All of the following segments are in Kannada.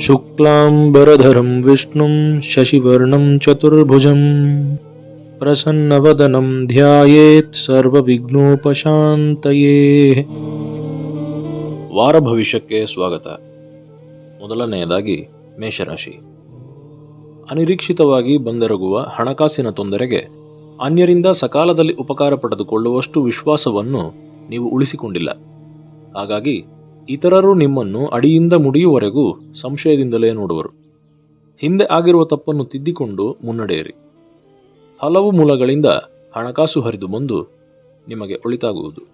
शुक्लाम्बरधरं विष्णुं शशिवर्णं चतुर्भुजं प्रसन्नवदनं ಧ್ಯಾಯೇತ್ ಸರ್ವವಿಘ್ನೋಪಶಾಂತಯೇ ವಾರ ಭವಿಷ್ಯಕ್ಕೆ ಸ್ವಾಗತ ಮೊದಲನೆಯದಾಗಿ ಮೇಷರಾಶಿ ಅನಿರೀಕ್ಷಿತವಾಗಿ ಬಂದೆರಗುವ ಹಣಕಾಸಿನ ತೊಂದರೆಗೆ ಅನ್ಯರಿಂದ ಸಕಾಲದಲ್ಲಿ ಉಪಕಾರ ಪಡೆದುಕೊಳ್ಳುವಷ್ಟು ವಿಶ್ವಾಸವನ್ನು ನೀವು ಉಳಿಸಿಕೊಂಡಿಲ್ಲ. ಹಾಗಾಗಿ ಇತರರು ನಿಮ್ಮನ್ನು ಅಡಿಯಿಂದ ಮುಡಿಯುವವರೆಗೂ ಸಂಶಯದಿಂದಲೇ ನೋಡುವರು. ಹಿಂದೆ ಆಗಿರುವ ತಪ್ಪನ್ನು ತಿದ್ದಿಕೊಂಡು ಮುನ್ನಡೆಯಿರಿ. ಹಲವು ಮೂಲಗಳಿಂದ ಹಣಕಾಸು ಹರಿದು ಬಂದು ನಿಮಗೆ ಒಳಿತಾಗುವುದು.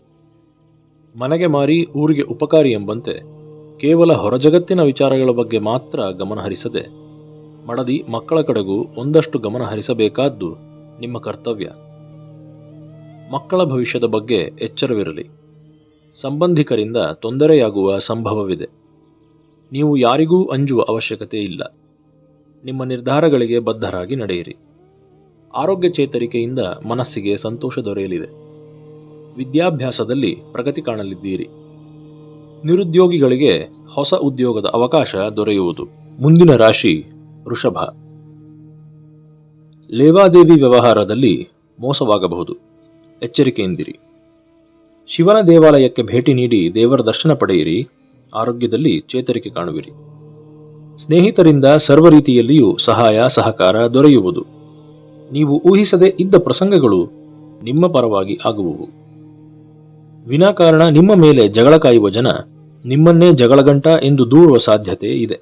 ಮನೆಗೆ ಮಾರಿ ಊರಿಗೆ ಉಪಕಾರಿ ಎಂಬಂತೆ ಕೇವಲ ಹೊರಜಗತ್ತಿನ ವಿಚಾರಗಳ ಬಗ್ಗೆ ಮಾತ್ರ ಗಮನಹರಿಸದೆ ಮಡದಿ ಮಕ್ಕಳ ಕಡೆಗೂ ಒಂದಷ್ಟು ಗಮನ ಹರಿಸಬೇಕಾದ್ದು ನಿಮ್ಮ ಕರ್ತವ್ಯ. ಮಕ್ಕಳ ಭವಿಷ್ಯದ ಬಗ್ಗೆ ಎಚ್ಚರವಿರಲಿ. ಸಂಬಂಧಿಕರಿಂದ ತೊಂದರೆಯಾಗುವ ಸಂಭವವಿದೆ. ನೀವು ಯಾರಿಗೂ ಅಂಜುವ ಅವಶ್ಯಕತೆ ಇಲ್ಲ. ನಿಮ್ಮ ನಿರ್ಧಾರಗಳಿಗೆ ಬದ್ಧರಾಗಿ ನಡೆಯಿರಿ. ಆರೋಗ್ಯ ಚೇತರಿಕೆಯಿಂದ ಮನಸ್ಸಿಗೆ ಸಂತೋಷ ದೊರೆಯಲಿದೆ. ವಿದ್ಯಾಭ್ಯಾಸದಲ್ಲಿ ಪ್ರಗತಿ ಕಾಣಲಿದ್ದೀರಿ. ನಿರುದ್ಯೋಗಿಗಳಿಗೆ ಹೊಸ ಉದ್ಯೋಗದ ಅವಕಾಶ ದೊರೆಯುವುದು. ಮುಂದಿನ ರಾಶಿ ವೃಷಭ. ಲೇವಾದೇವಿ ವ್ಯವಹಾರದಲ್ಲಿ ಮೋಸವಾಗಬಹುದು. ಎಚ್ಚರಿಕೆಯಿಂದಿರಿ. ಶಿವನ ದೇವಾಲಯಕ್ಕೆ ಭೇಟಿ ನೀಡಿ ದೇವರ ದರ್ಶನ ಪಡೆಯಿರಿ, ಆರೋಗ್ಯದಲ್ಲಿ ಚೇತರಿಕೆ ಕಾಣುವಿರಿ. ಸ್ನೇಹಿತರಿಂದ ಸರ್ವ ರೀತಿಯಲ್ಲಿಯೂ ಸಹಾಯ, ಸಹಕಾರ ದೊರೆಯುವುದು. ನೀವು ಊಹಿಸದೆ ಇದ್ದ ಪ್ರಸಂಗಗಳು ನಿಮ್ಮ ಪರವಾಗಿ ಆಗುವುವು. ವಿನಾಕಾರಣ ನಿಮ್ಮ ಮೇಲೆ ಜಗಳ ಕಾಯುವ ಜನ ನಿಮ್ಮನ್ನೇ ಜಗಳಗಂಟ ಎಂದು ದೂರುವ ಸಾಧ್ಯತೆ ಇದೆ.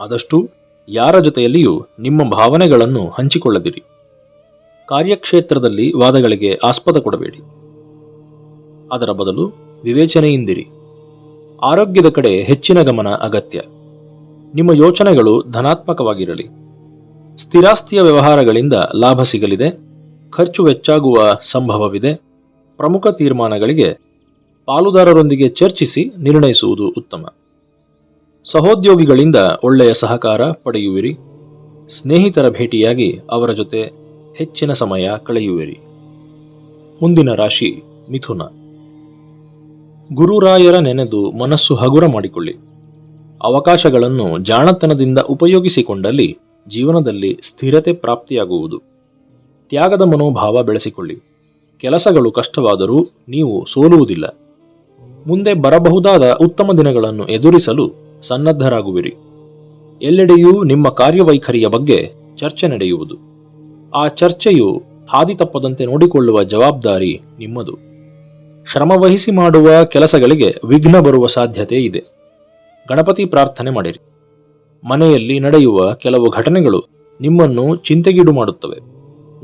ಆದಷ್ಟು ಯಾರ ಜೊತೆಯಲ್ಲಿಯೂ ನಿಮ್ಮ ಭಾವನೆಗಳನ್ನು ಹಂಚಿಕೊಳ್ಳದಿರಿ. ಕಾರ್ಯಕ್ಷೇತ್ರದಲ್ಲಿ ವಾದಗಳಿಗೆ ಆಸ್ಪದ ಕೊಡಬೇಡಿ. ಅದರ ಬದಲು ವಿವೇಚನೆಯಿಂದಿರಿ. ಆರೋಗ್ಯದ ಕಡೆ ಹೆಚ್ಚಿನ ಗಮನ ಅಗತ್ಯ. ನಿಮ್ಮ ಯೋಚನೆಗಳು ಧನಾತ್ಮಕವಾಗಿರಲಿ. ಸ್ಥಿರಾಸ್ತಿಯ ವ್ಯವಹಾರಗಳಿಂದ ಲಾಭ ಸಿಗಲಿದೆ. ಖರ್ಚು ವೆಚ್ಚಾಗುವ ಸಂಭವವಿದೆ. ಪ್ರಮುಖ ತೀರ್ಮಾನಗಳಿಗೆ ಪಾಲುದಾರರೊಂದಿಗೆ ಚರ್ಚಿಸಿ ನಿರ್ಣಯಿಸುವುದು ಉತ್ತಮ. ಸಹೋದ್ಯೋಗಿಗಳಿಂದ ಒಳ್ಳೆಯ ಸಹಕಾರ ಪಡೆಯುವಿರಿ. ಸ್ನೇಹಿತರ ಭೇಟಿಯಾಗಿ ಅವರ ಜೊತೆ ಹೆಚ್ಚಿನ ಸಮಯ ಕಳೆಯುವಿರಿ. ಮುಂದಿನ ರಾಶಿ ಮಿಥುನ. ಗುರುರಾಯರ ನೆನೆದು ಮನಸ್ಸು ಹಗುರ ಮಾಡಿಕೊಳ್ಳಿ. ಅವಕಾಶಗಳನ್ನು ಜಾಣತನದಿಂದ ಉಪಯೋಗಿಸಿಕೊಂಡಲ್ಲಿ ಜೀವನದಲ್ಲಿ ಸ್ಥಿರತೆ ಪ್ರಾಪ್ತಿಯಾಗುವುದು. ತ್ಯಾಗದ ಮನೋಭಾವ ಬೆಳೆಸಿಕೊಳ್ಳಿ. ಕೆಲಸಗಳು ಕಷ್ಟವಾದರೂ ನೀವು ಸೋಲುವುದಿಲ್ಲ. ಮುಂದೆ ಬರಬಹುದಾದ ಉತ್ತಮ ದಿನಗಳನ್ನು ಎದುರಿಸಲು ಸನ್ನದ್ಧರಾಗುವಿರಿ. ಎಲ್ಲೆಡೆಯೂ ನಿಮ್ಮ ಕಾರ್ಯವೈಖರಿಯ ಬಗ್ಗೆ ಚರ್ಚೆ ನಡೆಯುವುದು. ಆ ಚರ್ಚೆಯು ಹಾದಿ ತಪ್ಪದಂತೆ ನೋಡಿಕೊಳ್ಳುವ ಜವಾಬ್ದಾರಿ ನಿಮ್ಮದು. ಶ್ರಮವಹಿಸಿ ಮಾಡುವ ಕೆಲಸಗಳಿಗೆ ವಿಘ್ನ ಬರುವ ಸಾಧ್ಯತೆ ಇದೆ. ಗಣಪತಿ ಪ್ರಾರ್ಥನೆ ಮಾಡಿರಿ. ಮನೆಯಲ್ಲಿ ನಡೆಯುವ ಕೆಲವು ಘಟನೆಗಳು ನಿಮ್ಮನ್ನು ಚಿಂತೆಗೀಡು ಮಾಡುತ್ತವೆ.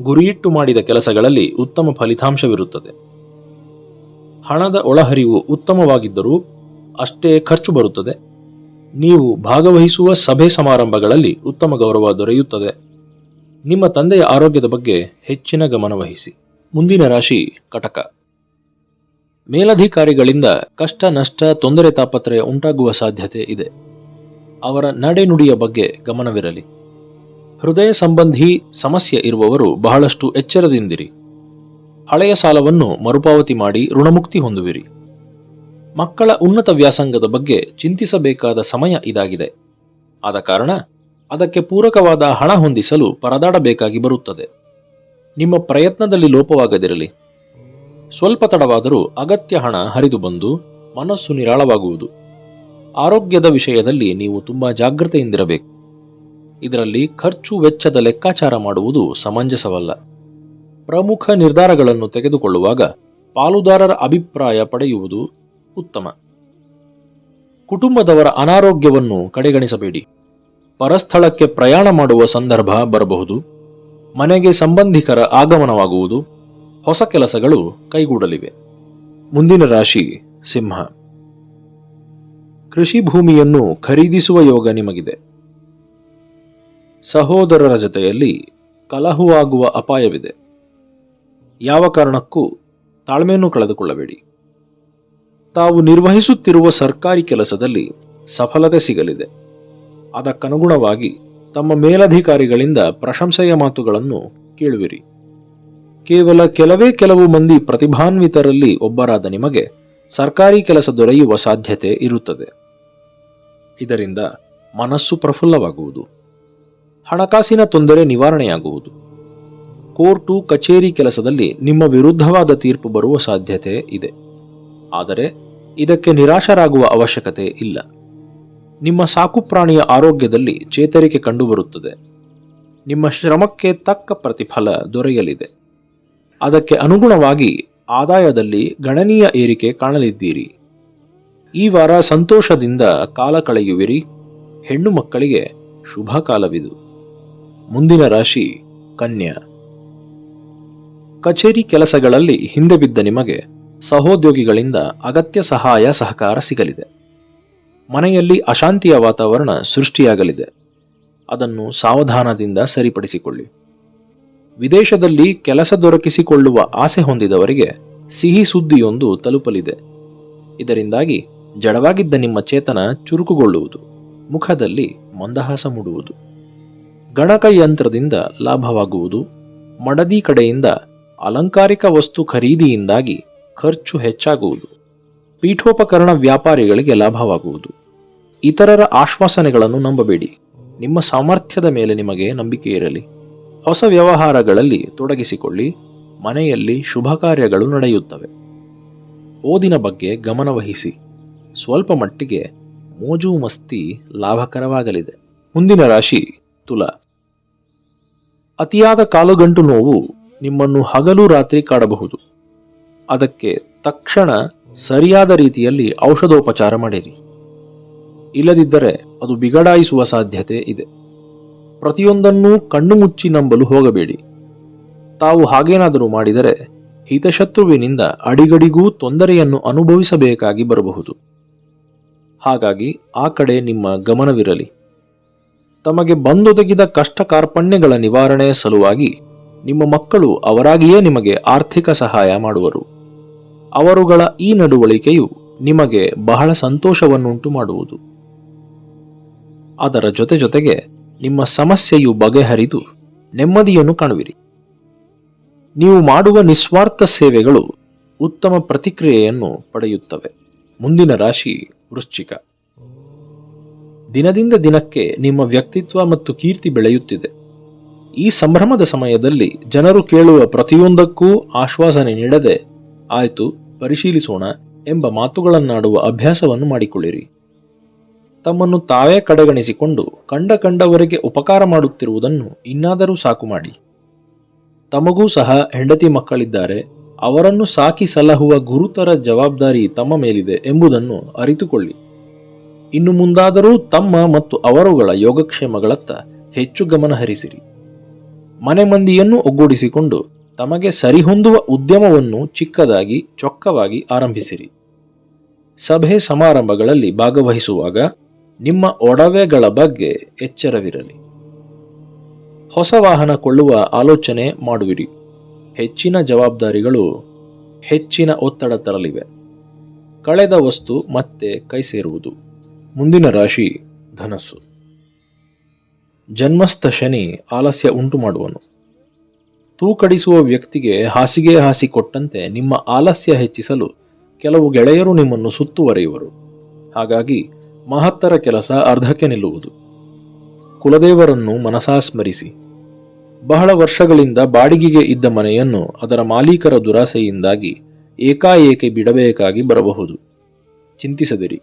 ಗುರಿಯಿಟ್ಟು ಮಾಡಿದ ಕೆಲಸಗಳಲ್ಲಿ ಉತ್ತಮ ಫಲಿತಾಂಶವಿರುತ್ತದೆ. ಹಣದ ಒಳಹರಿವು ಉತ್ತಮವಾಗಿದ್ದರೂ ಅಷ್ಟೇ ಖರ್ಚು ಬರುತ್ತದೆ. ನೀವು ಭಾಗವಹಿಸುವ ಸಭೆ ಸಮಾರಂಭಗಳಲ್ಲಿ ಉತ್ತಮ ಗೌರವ ದೊರೆಯುತ್ತದೆ. ನಿಮ್ಮ ತಂದೆಯ ಆರೋಗ್ಯದ ಬಗ್ಗೆ ಹೆಚ್ಚಿನ ಗಮನವಹಿಸಿ. ಮುಂದಿನ ರಾಶಿ ಕಟಕ. ಮೇಲಧಿಕಾರಿಗಳಿಂದ ಕಷ್ಟ, ನಷ್ಟ, ತೊಂದರೆ, ತಾಪತ್ರಯ ಉಂಟಾಗುವ ಸಾಧ್ಯತೆ ಇದೆ. ಅವರ ನಡೆನುಡಿಯ ಬಗ್ಗೆ ಗಮನವಿರಲಿ. ಹೃದಯ ಸಂಬಂಧಿ ಸಮಸ್ಯೆ ಇರುವವರು ಬಹಳಷ್ಟು ಎಚ್ಚರದಿಂದಿರಿ. ಹಳೆಯ ಸಾಲವನ್ನು ಮರುಪಾವತಿ ಮಾಡಿ ಋಣಮುಕ್ತಿ ಹೊಂದುವಿರಿ. ಮಕ್ಕಳ ಉನ್ನತ ವ್ಯಾಸಂಗದ ಬಗ್ಗೆ ಚಿಂತಿಸಬೇಕಾದ ಸಮಯ ಇದಾಗಿದೆ. ಆದ ಕಾರಣ ಅದಕ್ಕೆ ಪೂರಕವಾದ ಹಣ ಹೊಂದಿಸಲು ಪರದಾಡಬೇಕಾಗಿ ಬರುತ್ತದೆ. ನಿಮ್ಮ ಪ್ರಯತ್ನದಲ್ಲಿ ಲೋಪವಾಗದಿರಲಿ. ಸ್ವಲ್ಪ ತಡವಾದರೂ ಅಗತ್ಯ ಹಣ ಹರಿದು ಬಂದು ಮನಸ್ಸು ನಿರಾಳವಾಗುವುದು. ಆರೋಗ್ಯದ ವಿಷಯದಲ್ಲಿ ನೀವು ತುಂಬಾ ಜಾಗೃತೆಯಿಂದಿರಬೇಕು ಇದರಲ್ಲಿ ಖರ್ಚು ವೆಚ್ಚದ ಲೆಕ್ಕಾಚಾರ ಮಾಡುವುದು ಸಮಂಜಸವಲ್ಲ. ಪ್ರಮುಖ ನಿರ್ಧಾರಗಳನ್ನು ತೆಗೆದುಕೊಳ್ಳುವಾಗ ಪಾಲುದಾರರ ಅಭಿಪ್ರಾಯ ಪಡೆಯುವುದು ಉತ್ತಮ. ಕುಟುಂಬದವರ ಅನಾರೋಗ್ಯವನ್ನು ಕಡೆಗಣಿಸಬೇಡಿ. ಪರಸ್ಥಳಕ್ಕೆ ಪ್ರಯಾಣ ಮಾಡುವ ಸಂದರ್ಭ ಬರಬಹುದು. ಮನೆಗೆ ಸಂಬಂಧಿಕರ ಆಗಮನವಾಗುವುದು, ಹೊಸ ಕೆಲಸಗಳು ಕೈಗೂಡಲಿವೆ. ಮುಂದಿನ ರಾಶಿ ಸಿಂಹ. ಕೃಷಿ ಭೂಮಿಯನ್ನು ಖರೀದಿಸುವ ಯೋಗ ನಿಮಗಿದೆ. ಸಹೋದರರ ಜೊತೆಯಲ್ಲಿ ಕಲಹುವಾಗುವ ಅಪಾಯವಿದೆ. ಯಾವ ಕಾರಣಕ್ಕೂ ತಾಳ್ಮೆಯನ್ನು ಕಳೆದುಕೊಳ್ಳಬೇಡಿ. ತಾವು ನಿರ್ವಹಿಸುತ್ತಿರುವ ಸರ್ಕಾರಿ ಕೆಲಸದಲ್ಲಿ ಸಫಲತೆ ಸಿಗಲಿದೆ. ಅದಕ್ಕನುಗುಣವಾಗಿ ತಮ್ಮ ಮೇಲಧಿಕಾರಿಗಳಿಂದ ಪ್ರಶಂಸೆಯ ಮಾತುಗಳನ್ನು ಕೇಳುವಿರಿ. ಕೇವಲ ಕೆಲವೇ ಕೆಲವು ಮಂದಿ ಪ್ರತಿಭಾನ್ವಿತರಲ್ಲಿ ಒಬ್ಬರಾದ ನಿಮಗೆ ಸರ್ಕಾರಿ ಕೆಲಸ ದೊರೆಯುವ ಸಾಧ್ಯತೆ ಇರುತ್ತದೆ. ಇದರಿಂದ ಮನಸ್ಸು ಪ್ರಫುಲ್ಲವಾಗುವುದು. ಹಣಕಾಸಿನ ತೊಂದರೆ ನಿವಾರಣೆಯಾಗುವುದು. ಕೋರ್ಟು, ಕಚೇರಿ ಕೆಲಸದಲ್ಲಿ ನಿಮ್ಮ ವಿರುದ್ಧವಾದ ತೀರ್ಪು ಬರುವ ಸಾಧ್ಯತೆ ಇದೆ. ಆದರೆ ಇದಕ್ಕೆ ನಿರಾಶರಾಗುವ ಅವಶ್ಯಕತೆ ಇಲ್ಲ. ನಿಮ್ಮ ಸಾಕುಪ್ರಾಣಿಯ ಆರೋಗ್ಯದಲ್ಲಿ ಚೇತರಿಕೆ ಕಂಡುಬರುತ್ತದೆ. ನಿಮ್ಮ ಶ್ರಮಕ್ಕೆ ತಕ್ಕ ಪ್ರತಿಫಲ ದೊರೆಯಲಿದೆ. ಅದಕ್ಕೆ ಅನುಗುಣವಾಗಿ ಆದಾಯದಲ್ಲಿ ಗಣನೀಯ ಏರಿಕೆ ಕಾಣಲಿದ್ದೀರಿ. ಈ ವಾರ ಸಂತೋಷದಿಂದ ಕಾಲ ಕಳೆಯುವಿರಿ. ಹೆಣ್ಣು ಮಕ್ಕಳಿಗೆ ಶುಭ ಕಾಲವಿದು. ಮುಂದಿನ ರಾಶಿ ಕನ್ಯಾ. ಕಚೇರಿ ಕೆಲಸಗಳಲ್ಲಿ ಹಿಂದೆ ಬಿದ್ದ ನಿಮಗೆ ಸಹೋದ್ಯೋಗಿಗಳಿಂದ ಅಗತ್ಯ ಸಹಾಯ ಸಹಕಾರ ಸಿಗಲಿದೆ. ಮನೆಯಲ್ಲಿ ಅಶಾಂತಿಯ ವಾತಾವರಣ ಸೃಷ್ಟಿಯಾಗಲಿದೆ. ಅದನ್ನು ಸಾವಧಾನದಿಂದ ಸರಿಪಡಿಸಿಕೊಳ್ಳಿ. ವಿದೇಶದಲ್ಲಿ ಕೆಲಸ ದೊರಕಿಸಿಕೊಳ್ಳುವ ಆಸೆ ಹೊಂದಿದವರಿಗೆ ಸಿಹಿ ಸುದ್ದಿಯೊಂದು ತಲುಪಲಿದೆ. ಇದರಿಂದಾಗಿ ಜಡವಾಗಿದ್ದ ನಿಮ್ಮ ಚೇತನ ಚುರುಕುಗೊಳ್ಳುವುದು, ಮುಖದಲ್ಲಿ ಮಂದಹಾಸ ಮೂಡುವುದು. ಗಣಕಯಂತ್ರದಿಂದ ಲಾಭವಾಗುವುದು, ಮಡದಿ ಕಡೆಯಿಂದ ಅಲಂಕಾರಿಕ ವಸ್ತು ಖರೀದಿಯಿಂದಾಗಿ ಖರ್ಚು ಹೆಚ್ಚಾಗುವುದು. ಪೀಠೋಪಕರಣ ವ್ಯಾಪಾರಿಗಳಿಗೆ ಲಾಭವಾಗುವುದು. ಇತರರ ಆಶ್ವಾಸನೆಗಳನ್ನು ನಂಬಬೇಡಿ. ನಿಮ್ಮ ಸಾಮರ್ಥ್ಯದ ಮೇಲೆ ನಿಮಗೆ ನಂಬಿಕೆ ಇರಲಿ. ಹೊಸ ವ್ಯವಹಾರಗಳಲ್ಲಿ ತೊಡಗಿಸಿಕೊಳ್ಳಿ. ಮನೆಯಲ್ಲಿ ಶುಭ ಕಾರ್ಯಗಳು ನಡೆಯುತ್ತವೆ. ಓದಿನ ಬಗ್ಗೆ ಗಮನವಹಿಸಿ ಸ್ವಲ್ಪ ಮಟ್ಟಿಗೆ ಮೋಜು ಮಸ್ತಿ ಲಾಭಕರವಾಗಲಿದೆ. ಮುಂದಿನ ರಾಶಿ ತುಲ. ಅತಿಯಾದ ಕಾಲುಗಂಟು ನೋವು ನಿಮ್ಮನ್ನು ಹಗಲು ರಾತ್ರಿ ಕಾಡಬಹುದು. ಅದಕ್ಕೆ ತಕ್ಷಣ ಸರಿಯಾದ ರೀತಿಯಲ್ಲಿ ಔಷಧೋಪಚಾರ ಮಾಡಿರಿ. ಇಲ್ಲದಿದ್ದರೆ ಅದು ಬಿಗಡಾಯಿಸುವ ಸಾಧ್ಯತೆ ಇದೆ. ಪ್ರತಿಯೊಂದನ್ನೂ ಕಣ್ಣು ಮುಚ್ಚಿ ನಂಬಲು ಹೋಗಬೇಡಿ. ತಾವು ಹಾಗೇನಾದರೂ ಮಾಡಿದರೆ ಹಿತಶತ್ರುವಿನಿಂದ ಅಡಿಗಡಿಗೂ ತೊಂದರೆಯನ್ನು ಅನುಭವಿಸಬೇಕಾಗಿ ಬರಬಹುದು. ಹಾಗಾಗಿ ಆ ಕಡೆ ನಿಮ್ಮ ಗಮನವಿರಲಿ. ತಮಗೆ ಬಂದೊದಗಿದ ಕಷ್ಟ ಕಾರ್ಪಣ್ಯಗಳ ನಿವಾರಣೆಯ ಸಲುವಾಗಿ ನಿಮ್ಮ ಮಕ್ಕಳು ಅವರಾಗಿಯೇ ನಿಮಗೆ ಆರ್ಥಿಕ ಸಹಾಯ ಮಾಡುವರು. ಅವರುಗಳ ಈ ನಡವಳಿಕೆಯು ನಿಮಗೆ ಬಹಳ ಸಂತೋಷವನ್ನುಂಟು ಮಾಡುವುದು. ಅದರ ಜೊತೆ ಜೊತೆಗೆ ನಿಮ್ಮ ಸಮಸ್ಯೆಯು ಬಗೆಹರಿದು ನೆಮ್ಮದಿಯನ್ನು ಕಾಣುವಿರಿ. ನೀವು ಮಾಡುವ ನಿಸ್ವಾರ್ಥ ಸೇವೆಗಳು ಉತ್ತಮ ಪ್ರತಿಕ್ರಿಯೆಯನ್ನು ಪಡೆಯುತ್ತವೆ. ಮುಂದಿನ ರಾಶಿ ವೃಶ್ಚಿಕ. ದಿನದಿಂದ ದಿನಕ್ಕೆ ನಿಮ್ಮ ವ್ಯಕ್ತಿತ್ವ ಮತ್ತು ಕೀರ್ತಿ ಬೆಳೆಯುತ್ತಿದೆ. ಈ ಸಂಭ್ರಮದ ಸಮಯದಲ್ಲಿ ಜನರು ಕೇಳುವ ಪ್ರತಿಯೊಂದಕ್ಕೂ ಆಶ್ವಾಸನೆ ನೀಡದೆ, ಆಯ್ತು ಪರಿಶೀಲಿಸೋಣ ಎಂಬ ಮಾತುಗಳನ್ನಾಡುವ ಅಭ್ಯಾಸವನ್ನು ಮಾಡಿಕೊಳ್ಳಿರಿ. ತಮ್ಮನ್ನು ತಾವೇ ಕಡೆಗಣಿಸಿಕೊಂಡು ಕಂಡ ಕಂಡವರಿಗೆ ಉಪಕಾರ ಮಾಡುತ್ತಿರುವುದನ್ನು ಇನ್ನಾದರೂ ಸಾಕು ಮಾಡಿ. ತಮಗೂ ಸಹ ಹೆಂಡತಿ ಮಕ್ಕಳಿದ್ದಾರೆ, ಅವರನ್ನು ಸಾಕಿ ಸಲಹುವ ಗುರುತರ ಜವಾಬ್ದಾರಿ ತಮ್ಮ ಮೇಲಿದೆ ಎಂಬುದನ್ನು ಅರಿತುಕೊಳ್ಳಿ. ಇನ್ನು ಮುಂದಾದರೂ ತಮ್ಮ ಮತ್ತು ಅವರುಗಳ ಯೋಗಕ್ಷೇಮಗಳತ್ತ ಹೆಚ್ಚು ಗಮನ ಹರಿಸಿರಿ. ಮನೆ ಮಂದಿಯನ್ನು ಒಗ್ಗೂಡಿಸಿಕೊಂಡು ತಮಗೆ ಸರಿಹೊಂದುವ ಉದ್ಯಮವನ್ನು ಚಿಕ್ಕದಾಗಿ, ಚೊಕ್ಕವಾಗಿ ಆರಂಭಿಸಿರಿ. ಸಭೆ ಸಮಾರಂಭಗಳಲ್ಲಿ ಭಾಗವಹಿಸುವಾಗ ನಿಮ್ಮ ಒಡವೆಗಳ ಬಗ್ಗೆ ಎಚ್ಚರವಿರಲಿ. ಹೊಸ ವಾಹನ ಕೊಳ್ಳುವ ಆಲೋಚನೆ ಮಾಡುವಿರಿ. ಹೆಚ್ಚಿನ ಜವಾಬ್ದಾರಿಗಳು ಹೆಚ್ಚಿನ ಒತ್ತಡ ತರಲಿವೆ. ಕಳೆದ ವಸ್ತು ಮತ್ತೆ ಕೈ ಸೇರುವುದು. ಮುಂದಿನ ರಾಶಿ ಧನಸ್ಸು. ಜನ್ಮಸ್ಥ ಶನಿ ಆಲಸ್ಯ ಉಂಟು ಮಾಡುವನು ತೂಕಡಿಸುವ ವ್ಯಕ್ತಿಗೆ ಹಾಸಿಗೆ ಹಾಸಿ ಕೊಟ್ಟಂತೆ ನಿಮ್ಮ ಆಲಸ್ಯ ಹೆಚ್ಚಿಸಲು ಕೆಲವು ಗೆಳೆಯರು ನಿಮ್ಮನ್ನು ಸುತ್ತುವರೆಯುವರು. ಹಾಗಾಗಿ ಮಹತ್ತರ ಕೆಲಸ ಅರ್ಧಕ್ಕೆ ನಿಲ್ಲುವುದು. ಕುಲದೇವರನ್ನು ಮನಸಾ ಸ್ಮರಿಸಿ. ಬಹಳ ವರ್ಷಗಳಿಂದ ಬಾಡಿಗೆಗೆ ಇದ್ದ ಮನೆಯನ್ನು ಅದರ ಮಾಲೀಕರ ದುರಾಸೆಯಿಂದಾಗಿ ಏಕಾಏಕಿ ಬಿಡಬೇಕಾಗಿ ಬರಬಹುದು. ಚಿಂತಿಸದಿರಿ.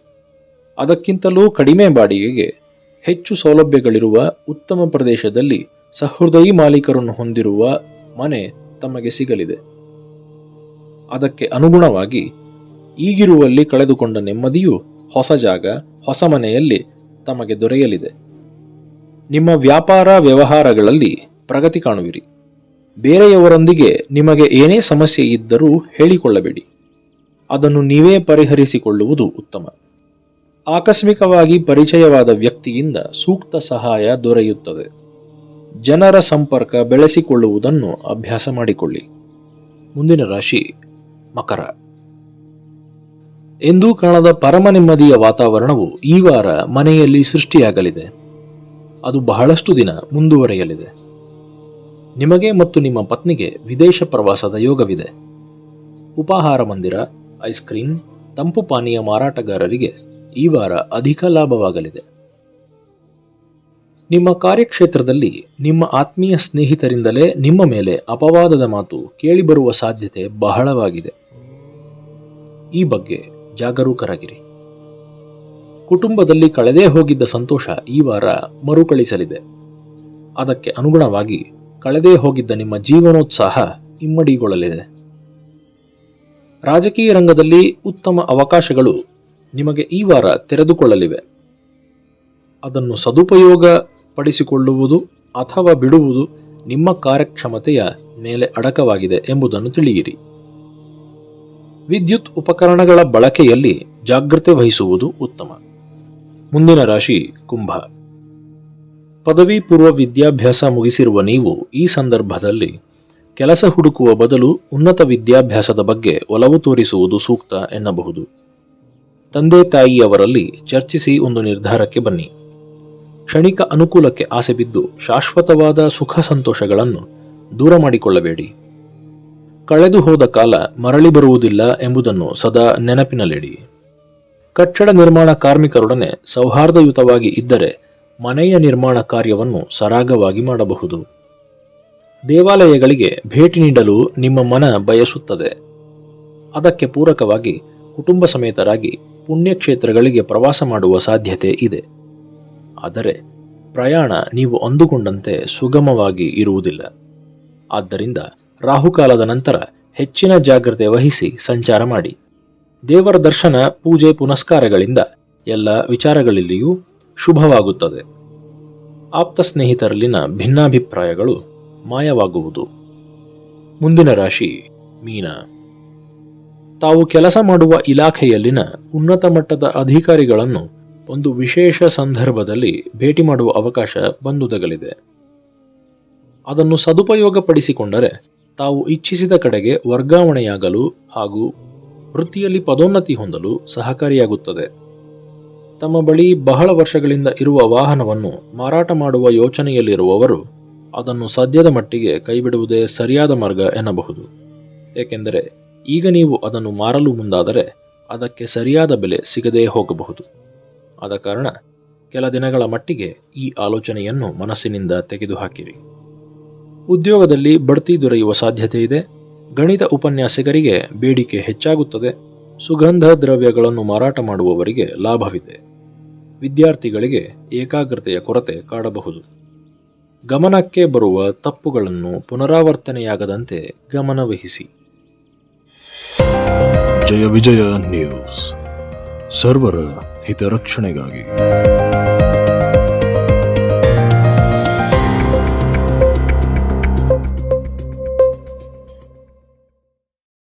ಅದಕ್ಕಿಂತಲೂ ಕಡಿಮೆ ಬಾಡಿಗೆಗೆ ಹೆಚ್ಚು ಸೌಲಭ್ಯಗಳಿರುವ ಉತ್ತಮ ಪ್ರದೇಶದಲ್ಲಿ ಸಹೃದಯಿ ಮಾಲೀಕರನ್ನು ಹೊಂದಿರುವ ಮನೆ ತಮಗೆ ಸಿಗಲಿದೆ. ಅದಕ್ಕೆ ಅನುಗುಣವಾಗಿ ಈಗಿರುವಲ್ಲಿ ಕಳೆದುಕೊಂಡ ನೆಮ್ಮದಿಯು ಹೊಸ ಜಾಗ, ಹೊಸ ಮನೆಯಲ್ಲಿ ತಮಗೆ ದೊರೆಯಲಿದೆ. ನಿಮ್ಮ ವ್ಯಾಪಾರ ವ್ಯವಹಾರಗಳಲ್ಲಿ ಪ್ರಗತಿ ಕಾಣುವಿರಿ. ಬೇರೆಯವರೊಂದಿಗೆ ನಿಮಗೆ ಏನೇ ಸಮಸ್ಯೆ ಇದ್ದರೂ ಹೇಳಿಕೊಳ್ಳಬೇಡಿ. ಅದನ್ನು ನೀವೇ ಪರಿಹರಿಸಿಕೊಳ್ಳುವುದು ಉತ್ತಮ. ಆಕಸ್ಮಿಕವಾಗಿ ಪರಿಚಯವಾದ ವ್ಯಕ್ತಿಯಿಂದ ಸೂಕ್ತ ಸಹಾಯ ದೊರೆಯುತ್ತದೆ. ಜನರ ಸಂಪರ್ಕ ಬೆಳೆಸಿಕೊಳ್ಳುವುದನ್ನು ಅಭ್ಯಾಸ ಮಾಡಿಕೊಳ್ಳಿ. ಮುಂದಿನ ರಾಶಿ ಮಕರ. ಎಂದೂ ಕಾಣದ ಪರಮ ನೆಮ್ಮದಿಯ ವಾತಾವರಣವು ಈ ವಾರ ಮನೆಯಲ್ಲಿ ಸೃಷ್ಟಿಯಾಗಲಿದೆ. ಅದು ಬಹಳಷ್ಟು ದಿನ ಮುಂದುವರೆಯಲಿದೆ. ನಿಮಗೆ ಮತ್ತು ನಿಮ್ಮ ಪತ್ನಿಗೆ ವಿದೇಶ ಪ್ರವಾಸದ ಯೋಗವಿದೆ. ಉಪಾಹಾರ ಮಂದಿರ, ಐಸ್ ತಂಪು ಪಾನೀಯ ಮಾರಾಟಗಾರರಿಗೆ ಈ ವಾರ ಅಧಿಕ ಲಾಭವಾಗಲಿದೆ. ನಿಮ್ಮ ಕಾರ್ಯಕ್ಷೇತ್ರದಲ್ಲಿ ನಿಮ್ಮ ಆತ್ಮೀಯ ಸ್ನೇಹಿತರಿಂದಲೇ ನಿಮ್ಮ ಮೇಲೆ ಅಪವಾದದ ಮಾತು ಕೇಳಿಬರುವ ಸಾಧ್ಯತೆ ಬಹಳವಾಗಿದೆ. ಈ ಬಗ್ಗೆ ಜಾಗರೂಕರಾಗಿರಿ. ಕುಟುಂಬದಲ್ಲಿ ಕಳೆದೇ ಹೋಗಿದ್ದ ಸಂತೋಷ ಈ ವಾರ ಮರುಕಳಿಸಲಿದೆ. ಅದಕ್ಕೆ ಅನುಗುಣವಾಗಿ ಕಳೆದೇ ಹೋಗಿದ್ದ ನಿಮ್ಮ ಜೀವನೋತ್ಸಾಹ ಇಮ್ಮಡಿಗೊಳ್ಳಲಿದೆ. ರಾಜಕೀಯ ರಂಗದಲ್ಲಿ ಉತ್ತಮ ಅವಕಾಶಗಳು ನಿಮಗೆ ಈ ವಾರ ತೆರೆದುಕೊಳ್ಳಲಿವೆ. ಅದನ್ನು ಸದುಪಯೋಗ ಪಡಿಸಿಕೊಳ್ಳುವುದು ಅಥವಾ ಬಿಡುವುದು ನಿಮ್ಮ ಕಾರ್ಯಕ್ಷಮತೆಯ ಮೇಲೆ ಅಡಕವಾಗಿದೆ ಎಂಬುದನ್ನು ತಿಳಿಯಿರಿ. ವಿದ್ಯುತ್ ಉಪಕರಣಗಳ ಬಳಕೆಯಲ್ಲಿ ಜಾಗ್ರತೆ ವಹಿಸುವುದು ಉತ್ತಮ. ಮುಂದಿನ ರಾಶಿ ಕುಂಭ. ಪದವಿ ಪೂರ್ವ ವಿದ್ಯಾಭ್ಯಾಸ ಮುಗಿಸಿರುವ ನೀವು ಈ ಸಂದರ್ಭದಲ್ಲಿ ಕೆಲಸ ಹುಡುಕುವ ಬದಲು ಉನ್ನತ ವಿದ್ಯಾಭ್ಯಾಸದ ಬಗ್ಗೆ ಒಲವು ತೋರಿಸುವುದು ಸೂಕ್ತ ಎನ್ನಬಹುದು. ತಂದೆ ತಾಯಿಯವರಲ್ಲಿ ಚರ್ಚಿಸಿ ಒಂದು ನಿರ್ಧಾರಕ್ಕೆ ಬನ್ನಿ. ಕ್ಷಣಿಕ ಅನುಕೂಲಕ್ಕೆ ಆಸೆ ಬಿದ್ದು ಶಾಶ್ವತವಾದ ಸುಖ ಸಂತೋಷಗಳನ್ನು ದೂರ ಮಾಡಿಕೊಳ್ಳಬೇಡಿ. ಕಳೆದು ಹೋದ ಕಾಲ ಮರಳಿ ಬರುವುದಿಲ್ಲ ಎಂಬುದನ್ನು ಸದಾ ನೆನಪಿನಲ್ಲಿಡಿ. ಕಟ್ಟಡ ನಿರ್ಮಾಣ ಕಾರ್ಮಿಕರೊಡನೆ ಸೌಹಾರ್ದಯುತವಾಗಿ ಇದ್ದರೆ ಮನೆಯ ನಿರ್ಮಾಣ ಕಾರ್ಯವನ್ನು ಸರಾಗವಾಗಿ ಮಾಡಬಹುದು. ದೇವಾಲಯಗಳಿಗೆ ಭೇಟಿ ನೀಡಲು ನಿಮ್ಮ ಮನ ಬಯಸುತ್ತದೆ. ಅದಕ್ಕೆ ಪೂರಕವಾಗಿ ಕುಟುಂಬ ಸಮೇತರಾಗಿ ಪುಣ್ಯಕ್ಷೇತ್ರಗಳಿಗೆ ಪ್ರವಾಸ ಮಾಡುವ ಸಾಧ್ಯತೆ ಇದೆ. ಆದರೆ ಪ್ರಯಾಣ ನೀವು ಅಂದುಕೊಂಡಂತೆ ಸುಗಮವಾಗಿ ಇರುವುದಿಲ್ಲ. ಆದ್ದರಿಂದ ರಾಹುಕಾಲದ ನಂತರ ಹೆಚ್ಚಿನ ಜಾಗ್ರತೆ ವಹಿಸಿ ಸಂಚಾರ ಮಾಡಿ. ದೇವರ ದರ್ಶನ, ಪೂಜೆ, ಪುನಸ್ಕಾರಗಳಿಂದ ಎಲ್ಲ ವಿಚಾರಗಳಲ್ಲಿಯೂ ಶುಭವಾಗುತ್ತದೆ. ಆಪ್ತ ಸ್ನೇಹಿತರಲ್ಲಿನ ಭಿನ್ನಾಭಿಪ್ರಾಯಗಳು ಮಾಯವಾಗುವುದು. ಮುಂದಿನ ರಾಶಿ ಮೀನ. ತಾವು ಕೆಲಸ ಮಾಡುವ ಇಲಾಖೆಯಲ್ಲಿನ ಉನ್ನತ ಮಟ್ಟದ ಅಧಿಕಾರಿಗಳನ್ನು ಒಂದು ವಿಶೇಷ ಸಂದರ್ಭದಲ್ಲಿ ಭೇಟಿ ಮಾಡುವ ಅವಕಾಶ ಬಂದುದಗಲಿದೆ. ಅದನ್ನು ಸದುಪಯೋಗಪಡಿಸಿಕೊಂಡರೆ ತಾವು ಇಚ್ಛಿಸಿದ ಕಡೆಗೆ ವರ್ಗಾವಣೆಯಾಗಲು ಹಾಗೂ ವೃತ್ತಿಯಲ್ಲಿ ಪದೋನ್ನತಿ ಹೊಂದಲು ಸಹಕಾರಿಯಾಗುತ್ತದೆ. ತಮ್ಮ ಬಳಿ ಬಹಳ ವರ್ಷಗಳಿಂದ ಇರುವ ವಾಹನವನ್ನು ಮಾರಾಟ ಮಾಡುವ ಯೋಚನೆಯಲ್ಲಿರುವವರು ಅದನ್ನು ಸದ್ಯದ ಮಟ್ಟಿಗೆ ಕೈಬಿಡುವುದೇ ಸರಿಯಾದ ಮಾರ್ಗ ಎನ್ನಬಹುದು. ಏಕೆಂದರೆ ಈಗ ನೀವು ಅದನ್ನು ಮಾರಲು ಮುಂದಾದರೆ ಅದಕ್ಕೆ ಸರಿಯಾದ ಬೆಲೆ ಸಿಗದೇ ಹೋಗಬಹುದು. ಆದ ಕಾರಣ ಕೆಲ ದಿನಗಳ ಮಟ್ಟಿಗೆ ಈ ಆಲೋಚನೆಯನ್ನು ಮನಸ್ಸಿನಿಂದ ತೆಗೆದುಹಾಕಿರಿ. ಉದ್ಯೋಗದಲ್ಲಿ ಬಡ್ತಿ ದೊರೆಯುವ ಸಾಧ್ಯತೆ ಇದೆ. ಗಣಿತ ಉಪನ್ಯಾಸಕರಿಗೆ ಬೇಡಿಕೆ ಹೆಚ್ಚಾಗುತ್ತದೆ. ಸುಗಂಧ ದ್ರವ್ಯಗಳನ್ನು ಮಾರಾಟ ಮಾಡುವವರಿಗೆ ಲಾಭವಿದೆ. ವಿದ್ಯಾರ್ಥಿಗಳಿಗೆ ಏಕಾಗ್ರತೆಯ ಕೊರತೆ ಕಾಡಬಹುದು. ಗಮನಕ್ಕೆ ಬರುವ ತಪ್ಪುಗಳನ್ನು ಪುನರಾವರ್ತನೆಯಾಗದಂತೆ ಗಮನವಹಿಸಿ ಜಯ ವಿಜಯ ನ್ಯೂಸ್. ಸರ್ವರ हितरक्षण